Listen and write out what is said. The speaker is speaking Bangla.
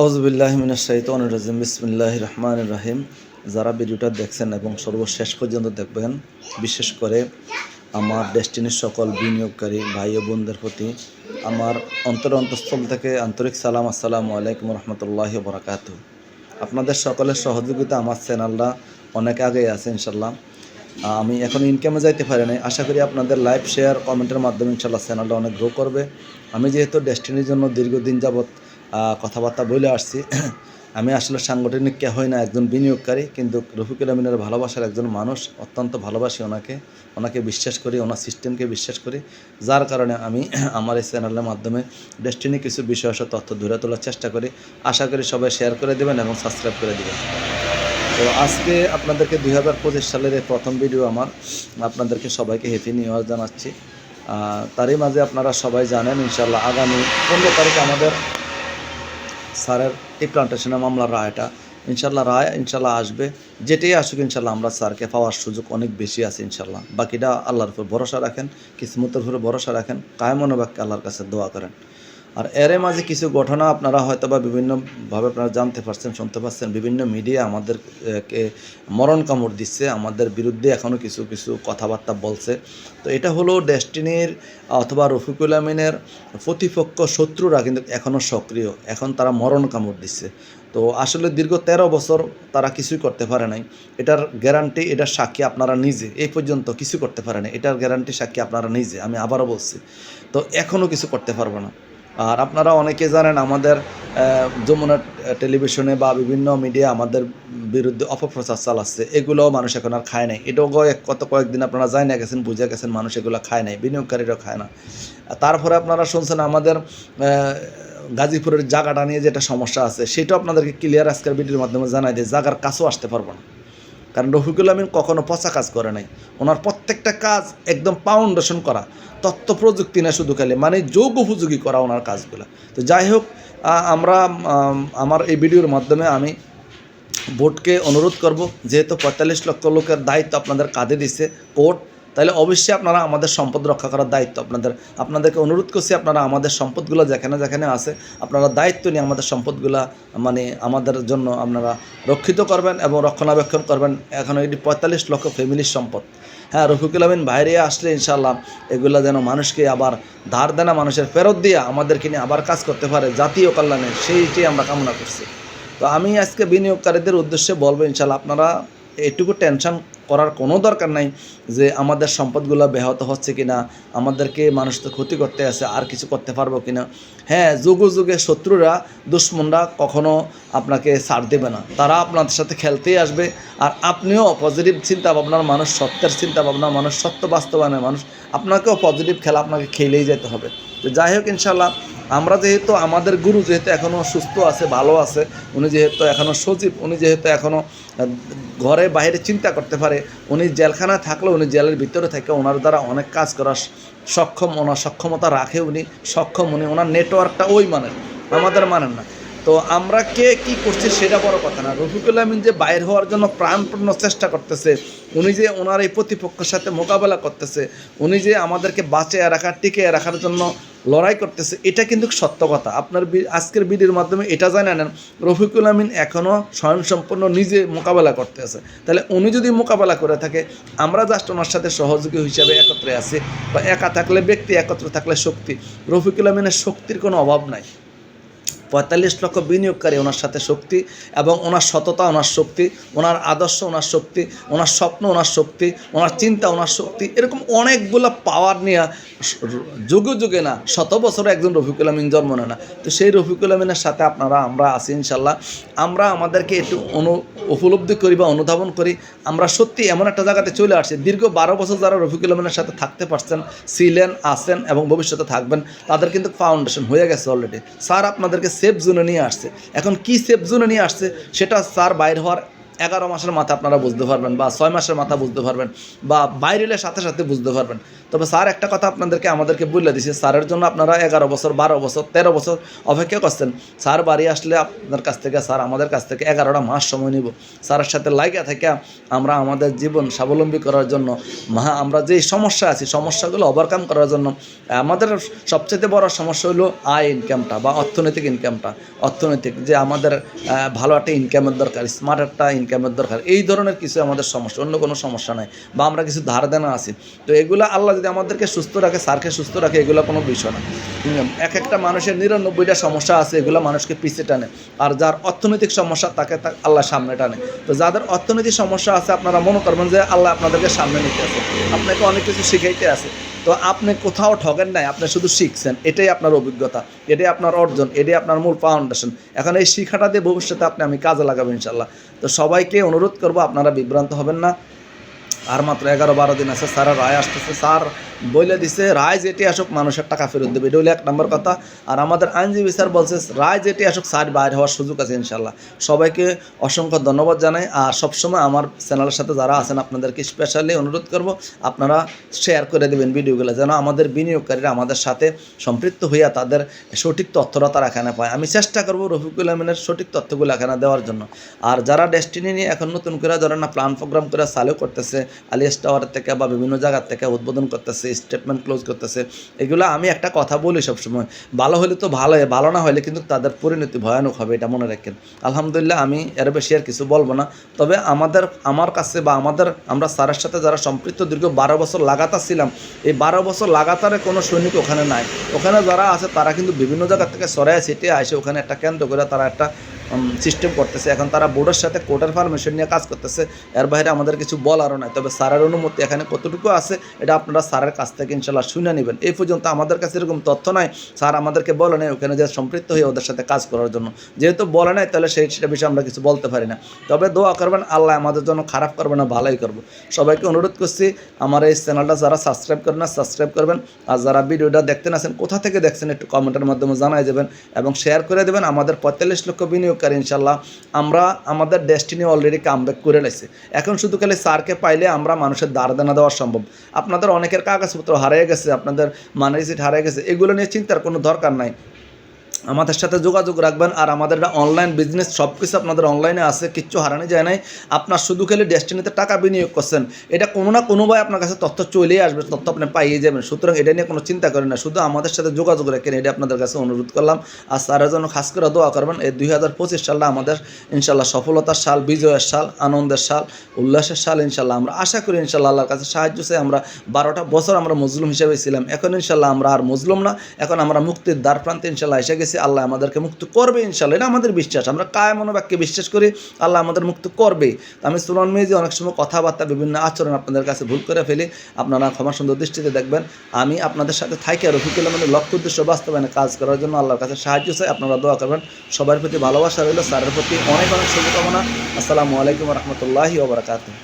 আউজবিল্লাহ মিনাশাইতন রাজিম। বিসমিল্লাহ রহমান রাহিম। যারা ভিডিওটা দেখছেন এবং সর্বশেষ পর্যন্ত দেখবেন বিশেষ করে আমার ডেস্টিনির সকল বিনিয়োগকারী ভাই ও বোনদের প্রতি আমার অন্তর অন্তঃস্থল থেকে আন্তরিক সালাম আসসালামু আলাইকুম রহমতুল্লাহ বরাকাত আপনাদের সকলের সহযোগিতা আমার চ্যানেলটা অনেক আগে আছে ইনশাল্লাহ আমি এখন ইনকামে যাইতে পারি নাই। আশা করি আপনাদের লাইভ শেয়ার কমেন্টের মাধ্যমে ইনশাল্লাহ চ্যানেলটা অনেক গ্রো করবে। আমি যেহেতু ডেস্টিনির জন্য দীর্ঘদিন আহ, কথাবার্তা বলে আসছি। আমি আসলে সাংগঠনিক কে হই না, একজন বিনিয়োগকারী, কিন্তু রফিকুল আমিনের ভালোবাসার একজন মানুষ, অত্যন্ত ভালোবাসি ওনাকে। ওনাকে বিশ্বাস করি, ওনার সিস্টেমকে বিশ্বাস করি। যার কারণে আমি আমার এই চ্যানেলের মাধ্যমে ডেস্টিনি কিছু বিষয় তথ্য ধরে তোলার চেষ্টা করি। আশা করি সবাই শেয়ার করে দেবেন এবং সাবস্ক্রাইব করে দেবেন। তো আজকে আপনাদেরকে দুই হাজার পঁচিশ সালের এই প্রথম ভিডিও আমার। আপনাদেরকে সবাইকে হ্যাপি নিউ ইয়ার জানাচ্ছি। তারই মাঝে আপনারা সবাই জানেন ইনশাল্লাহ আগামী পনেরো তারিখ আমাদের স্যারের এই প্লান্টেশনের মামলার রায়টা, ইনশাল্লাহ রায় ইনশাল্লাহ আসবে। যেটাই আসুক ইনশাল্লাহ আমরা স্যারকে পাওয়ার সুযোগ অনেক বেশি আছে ইনশাল্লাহ। বাকিটা আল্লাহর উপর ভরসা রাখেন, কিসমতের উপরে ভরসা রাখেন কায়মনোবাক্যে আল্লাহর কাছে দোয়া করেন। আর এর মাঝে কিছু ঘটনা আপনারা হয়তো বা বিভিন্নভাবে আপনারা জানতে পারছেন, শুনতে পারছেন। বিভিন্ন মিডিয়া আমাদেরকে মরণ কামড় দিচ্ছে, আমাদের বিরুদ্ধে এখনও কিছু কিছু কথাবার্তা বলছে। তো এটা হলো ডেস্টিনির অথবা রফিকুল আমিনের প্রতিপক্ষ শত্রুরা কিন্তু এখনও সক্রিয়। এখন তারা মরণ কামড় দিচ্ছে। তো আসলে দীর্ঘ তেরো বছর তারা কিছুই করতে পারে নাই। এটার গ্যারান্টি এটার সাক্ষী আপনারা নিজে, এই পর্যন্ত কিছু করতে পারে না এটার গ্যারান্টি সাক্ষী আপনারা নিজে, আমি আবারও বলছি। তো এখনও কিছু করতে পারব না। আর আপনারা অনেকে জানেন আমাদের যমুনা টেলিভিশনে বা বিভিন্ন মিডিয়া আমাদের বিরুদ্ধে অপপ্রচার চালাচ্ছে। এগুলোও মানুষ এখন আর খায় নাই। এটাও কত কয়েকদিন আপনারা যাই না গেছেন, বুঝে গেছেন মানুষ এগুলো খায় নাই, বিনিয়োগকারীরাও খায় না। তারপরে আপনারা শুনছেন আমাদের গাজীপুরের জায়গাটা নিয়ে যেটা সমস্যা আছে, সেটাও আপনাদেরকে ক্লিয়ার আজকের ভিডিওর মাধ্যমে জানাই দিয়ে জায়গার কাছেও আসতে পারব না। কারণ রফিকুল আমিন কখনো পচা কাজ করে নাই। ওনার প্রত্যেকটা কাজ একদম ফাউন্ডেশন করা তথ্য প্রযুক্তি না শুধু খালি মানে যোগ উপযোগী করা ওনার কাজগুলো। তো যাই হোক আমরা আমার এই ভিডিওর মাধ্যমে আমি ভোটকে অনুরোধ করব, যেহেতু পঁয়তাল্লিশ লক্ষ লোকের দায়িত্ব আপনাদের কাঁধে দিছে কোর্ট তাহলে অবশ্যই আপনারা আমাদের সম্পদ রক্ষা করার দায়িত্ব আপনাদের। আপনাদেরকে অনুরোধ করছি আপনারা আমাদের সম্পদগুলো যেখানে যেখানে আছে, আপনারা দায়িত্ব নিয়ে আমাদের সম্পদগুলা মানে আমাদের জন্য আপনারা রক্ষিত করবেন এবং রক্ষণাবেক্ষণ করবেন। এখন এটি পঁয়তাল্লিশ লক্ষ ফ্যামিলির সম্পদ। হ্যাঁ রফিকুল আমিন বাইরে আসলে ইনশাল্লাহ এগুলো যেন মানুষকে আবার ধার দেনা, মানুষের ফেরত দিয়ে আমাদেরকে নিয়ে আবার কাজ করতে পারে জাতীয় কল্যাণে সেইটি আমরা কামনা করছি। তো আমি আজকে বিনিয়োগকারীদের উদ্দেশ্যে বলব ইনশাল্লাহ আপনারা এটুকু টেনশন করার কোনো দরকার নাই যে আমাদের সম্পদগুলো ব্যাহত হচ্ছে কিনা, আমাদেরকে মানুষ তো ক্ষতি করতে আছে, আর কিছু করতে পারব কিনা। হ্যাঁ যুগে যুগে শত্রুরা, দুশ্মনরা কখনো আপনাকে ছাড় দেবে না। তারা আপনাদের সাথে খেলতেই আসবে, আর আপনিও পজিটিভ চিন্তা ভাবনার মানুষ, সত্যের চিন্তা ভাবনার মানুষ, সত্য বাস্তবায়নের মানুষ, আপনাকেও পজিটিভ খেলা আপনাকে খেলেই যেতে হবে। তো যাই হোক ইনশাল্লাহ আমরা যেহেতু আমাদের গুরু যেহেতু এখনও সুস্থ আছে, ভালো আছে, উনি যেহেতু এখনও সজীব, উনি যেহেতু এখনও ঘরে বাইরে চিন্তা করতে পারে, উনি জেলখানায় থাকলেও উনি জেলের ভিতরে থেকে ওনার দ্বারা অনেক কাজ করার সক্ষম, ওনার সক্ষমতা রাখে উনি, সক্ষম উনি, ওনার নেটওয়ার্কটা ওই মানেন আমাদের মানেন না। তো আমরা কে কি করছি সেটা বড় কথা না। রফিকুল আমিন যে বাইর হওয়ার জন্য প্রাণপূর্ণ চেষ্টা করতেছে, উনি যে ওনার এই প্রতিপক্ষের সাথে মোকাবেলা করতেছে, উনি যে আমাদেরকে বাঁচিয়ে রাখার টিকে রাখার জন্য লড়াই করতেছে, এটা কিন্তু সত্য কথা। আপনার আজকের ভিডিওর মাধ্যমে এটা জানা নেন, রফিকুল আমিন এখনও স্বয়ংসম্পন্ন নিজে মোকাবেলা করতে আছে। তাহলে উনি যদি মোকাবেলা করে থাকে, আমরা জাস্ট ওনার সাথে সহযোগী হিসাবে একত্রে আছি, বা একা থাকলে, ব্যক্তি একত্র থাকলে শক্তি। রফিকুল আমিনের শক্তির কোনো অভাব নাই। পঁয়তাল্লিশ লক্ষ বিনিয়োগকারী ওনার সাথে শক্তি এবং ওনার সততা, ওনার শক্তি, ওনার আদর্শ, ওনার শক্তি, ওনার স্বপ্ন, ওনার শক্তি, ওনার চিন্তা, ওনার শক্তি, এরকম অনেকগুলো পাওয়ার নিয়ে যুগে যুগে না, শত বছরে একজন রফিকুল আমিন জন্ম নেয় না। তো সেই রফিকুল আমিনের সাথে আপনারা, আমরা আছি ইনশাল্লাহ। আমরা আমাদেরকে একটু অনু, উপলব্ধি করি বা অনুধাবন করি। আমরা সত্যি এমন একটা জায়গাতে চলে আসছি। দীর্ঘ বারো বছর যারা রফিকুল আমিনের সাথে থাকতে পারছেন, ছিলেন, আছেন এবং ভবিষ্যতে থাকবেন, তাদের কিন্তু ফাউন্ডেশন হয়ে গেছে অলরেডি স্যার আপনাদেরকে সেফ জোনে নিয়ে আসছে। এখন কি সেফ জোনে নিয়ে আসছে সেটা স্যার বাইর হওয়ার এগারো মাসের মাথা আপনারা বুঝতে পারবেন বা ছয় মাসের মাথা বুঝতে পারবেন বা বাইরের সাথে সাথে বুঝতে পারবেন। তবে স্যার, একটা কথা আপনাদেরকে, আমাদেরকে বলে দিছে। স্যারের জন্য আপনারা এগারো বছর, বারো বছর, তেরো বছর অপেক্ষা করছেন। স্যার, বাড়ি আসলে আপনার কাছ থেকে, স্যার, আমাদের কাছ থেকে এগারোটা মাস সময় নিব। স্যারের সাথে লাইগা থেকে আমরা আমাদের জীবন স্বাবলম্বী করার জন্য মা আমরা যে সমস্যা আছি, সমস্যাগুলো ওভারকাম করার জন্য, আমাদের সবচেয়ে বড় সমস্যা হলো আয় ইনকামটা বা অর্থনৈতিক ইনকামটা অর্থনৈতিক যে আমাদের ভালো একটা ইনকামের দরকার স্মার্ট একটা ইনকামের দরকার? এই ধরনের কিছু আমাদের সমস্যা, অন্য কোনো সমস্যা নাই। বা আমরা কিছু ধার দেনা আছি। তো এগুলো আল্লাহ যদি আমাদেরকে সুস্থ রাখে, স্যারকে সুস্থ রাখে, এগুলো কোনো বিষয় না। এক একটা মানুষের নিরানব্বইটা সমস্যা আছে, এগুলো মানুষকে পিছিয়ে টানে। আর যার অর্থনৈতিক সমস্যা, তাকে আল্লাহ সামনে টানে। তো যাদের অর্থনৈতিক সমস্যা আছে, আপনারা মনে করবেন যে আল্লাহ আপনাদেরকে সামনে নিতে আছে। আপনাকে অনেক কিছু শিখাইতে আছে। তো আপনি কোথাও ঠগেন নাই, আপনি শুধু শিখছেন। এটাই আপনার অভিজ্ঞতা, এটাই আপনার অর্জন, এটাই আপনার মূল ফাউন্ডেশন এখন এই শিক্ষাটা দিয়ে ভবিষ্যতে আপনি আমি কাজে লাগাবো ইনশাল্লাহ তো সবাইকে অনুরোধ করব, আপনারা বিভ্রান্ত হবেন না। আর মাত্র এগারো বারো দিন আছে, স্যারের রায় আসতেছে। স্যার বলে দিছে, রায় যেটি আসুক, মানুষের টাকা ফেরত দেবে। এটা হলো এক নম্বর কথা। আর আমাদের আইনজীবী স্যার বলছে, রায় যেটি আসুক স্যার বাইরে হওয়ার সুযোগ আছে ইনশাল্লাহ সবাইকে অসংখ্য ধন্যবাদ জানাই। আর সবসময় আমার চ্যানেলের সাথে যারা আছেন, আপনাদেরকে স্পেশালি অনুরোধ করব, আপনারা শেয়ার করে দেবেন ভিডিওগুলো যেন আমাদের বিনিয়োগকারীরা আমাদের সাথে সম্পৃক্ত হইয়া তাদের সঠিক তথ্যটা তারা এখানে পায়। আমি চেষ্টা করব রফিকুল আমিনের সঠিক তথ্যগুলো এখানে দেওয়ার জন্য। আর যারা ডেস্টিনি নিয়ে এখন নতুন করে ধরেন না প্ল্যান প্রোগ্রাম করে, চালু করতেছে আলিয়াস টাওয়ার থেকে বা বিভিন্ন জায়গার থেকে উদ্বোধন করতেছে স্টেটমেন্ট ক্লোজ করতেছে। এগুলো আমি একটা কথা বলি সবসময়, ভালো হলে তো ভালো ভালো না হলে কিন্তু তাদের পরিণতি ভয়ানক হবে, এটা মনে রাখেন। আলহামদুলিল্লাহ আমি এর বেশি আর কিছু বলব না। তবে আমাদের, আমার কাছে বা আমাদের, আমরা স্যারের সাথে যারা সম্পৃক্ত দীর্ঘ বারো বছর লাগাতার ছিলাম, এই বারো বছর লাগাতারে কোনো সৈনিক ওখানে নাই। ওখানে যারা আছে তারা কিন্তু বিভিন্ন জায়গা থেকে সরাই ছিটে আসে ওখানে একটা কেন্দ্র করে তারা একটা সিস্টেম করতেছে। এখন তারা বোর্ডের সাথে কোর্টের পারমিশন নিয়ে কাজ করতেছে। এর বাইরে আমাদের কিছু বলারও নাই। তবে স্যারের অনুমতি এখানে কতটুকু আছে, এটা আপনারা স্যারের কাছ থেকে ইনশাল্লাহ শুনে নেবেন। এই পর্যন্ত আমাদের কাছে এরকম তথ্য নাই। স্যার আমাদেরকে বলে নাই ওখানে যে সম্পৃক্ত হয়ে ওদের সাথে কাজ করার জন্য। যেহেতু বলে নাই, তাহলে সেই সেটা বিষয়ে আমরা কিছু বলতে পারি না। তবে দোয়া করবেন, আল্লাহ আমাদের জন্য খারাপ করবে না, ভালোই করব। সবাইকে অনুরোধ করছি, আমার এই চ্যানেলটা যারা সাবস্ক্রাইব করেন না সাবস্ক্রাইব করবেন। আর যারা ভিডিওটা দেখতেন আছেন, কোথা থেকে দেখছেন একটু কমেন্টের মাধ্যমে জানাই দেবেন এবং শেয়ার করে দেবেন। আমাদের পঁয়তাল্লিশ লক্ষ বিনিয়োগকারী ইনশাল্লাহ আমরা আমাদের ডেস্টিনি অলরেডি কামব্যাক করে লাইছি এখন শুধু খালি স্যারকে পাইলে আমরা মানুষের দাঁড় দেওয়া সম্ভব। আপনাদের অনেকের কাগজপত্র হারিয়ে গেছে, আপনাদের মানে রিসিট হারিয়ে গেছে, এগুলো নিয়ে চিন্তার কোনো দরকার নাই। আমাদের সাথে যোগাযোগ রাখবেন আর আমাদের একটা অনলাইন বিজনেস সব কিছু আপনাদের অনলাইনে আছে, কিচ্ছু হারানো যায় নাই। আপনার শুধু খেলে ডেস্টিনিতে টাকা বিনিয়োগ করছেন। এটা কোনো না কোনোভাবে আপনার কাছে তথ্য চলেই আসবে, তথ্য আপনি পাইয়ে যাবেন। সুতরাং এটা নিয়ে কোনো চিন্তা করেন না, শুধু আমাদের সাথে যোগাযোগ রাখেন, এটা আপনাদের কাছে অনুরোধ করলাম। আর স্যারের জন্য খাস করে দোয়া করবেন, এই দুই হাজার পঁচিশ সালটা আমাদের ইনশাল্লাহ সফলতার সাল, বিজয়ের সাল, আনন্দের সাল, উল্লাসের সাল ইনশাল্লাহ আমরা আশা করি ইনশাল্লাহ আল্লাহর কাছে সাহায্য চাই। আমরা বারোটা বছর আমরা মজলুম হিসেবে ছিলাম। এখন ইনশাল্লাহ আমরা আর মজলুম না। এখন আমরা মুক্তির দ্বার প্রান্তে ইনশাল্লাহ এসে গেছি, আল্লাহ আমাদেরকে মুক্ত করবে ইনশাল্লাহ এটা আমাদের বিশ্বাস। আমরা কায় মনোবাক্যে বিশ্বাস করি, আল্লাহ আমাদের মুক্ত করবে। আমি সুলন মেজি অনেক সময় কথাবার্তা, বিভিন্ন আচরণ আপনাদের কাছে ভুল করে ফেলি। আপনারা ক্ষমা সুন্দর দৃষ্টিতে দেখবেন। আমি আপনাদের সাথে থাকি আর রফিকুল মানে লক্ষ্য উদ্দেশ্য বাস্তবায়নে কাজ করার জন্য আল্লাহর কাছে সাহায্য চাই। আপনারা দোয়া করবেন। সবার প্রতি ভালোবাসা রইল, স্যারের প্রতি অনেক অনেক শুভকামনা। আসসালামু আলাইকুম রহমতুল্লাহি ওবরাকাতুহ